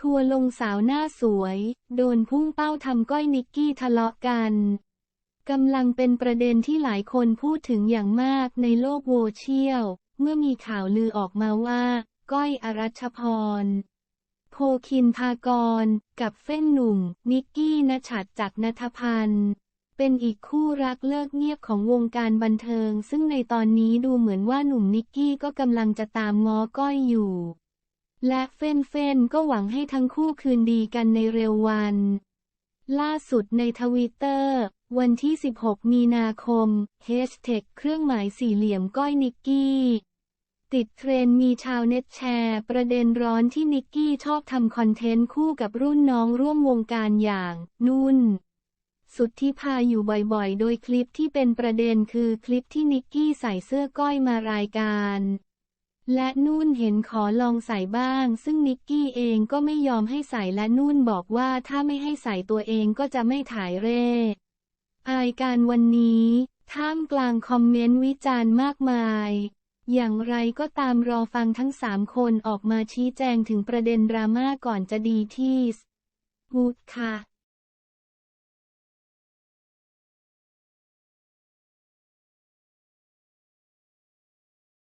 ทัวร์ลงสาวหน้าสวย โดนพุ่งเป้าทำก้อยนิกกี้ทะเลาะกันกำลังเป็นประเด็นที่หลายคนพูดถึงอย่างมากในโลกโซเชียล เมื่อมีข่าวลือออกมาว่า ก้อยอรัชพร โพคินพากร กับเฟ้นหนุ่ม นิกกี้นชัดจากนัทพันธ์ เป็นอีกคู่รักเลิกเงียบของวงการบันเทิง ซึ่งในตอนนี้ดูเหมือนว่าหนุ่มนิกกี้ก็กำลังจะตามง้อก้อยอยู่ และเฟ้นเฟ้นก็หวังให้ทั้งคู่คืนดีกันในเร็ววัน ล่าสุดในทวิตเตอร์ วันที่ 16 มีนาคมเฮชแท็กเครื่องหมายสี่เหลี่ยมก้อยนิกกี้ ติดเทรนมีชาวเน็ตแชร์ ประเด็นร้อนที่นิกกี้ชอบทำคอนเทนต์คู่กับรุ่นน้องร่วมวงการอย่าง นุ่นสุดที่พาอยู่บ่อยๆ โดยคลิปที่เป็นประเด็นคือคลิปที่นิกกี้ใส่เสื้อก้อยมารายการ และนุ่นเห็นขอลองใส่บ้าง ซึ่งนิกกี้เองก็ไม่ยอมให้ใส่และนุ่นบอกว่าถ้าไม่ให้ใส่ตัวเองก็จะไม่ถ่ายเร่อายการวันนี้ ท่ามกลางคอมเมนต์วิจารณ์มากมาย อย่างไรก็ตามรอฟังทั้งสามคนออกมาชี้แจงถึงประเด็นดราม่าก่อนจะดีที่สุดค่ะ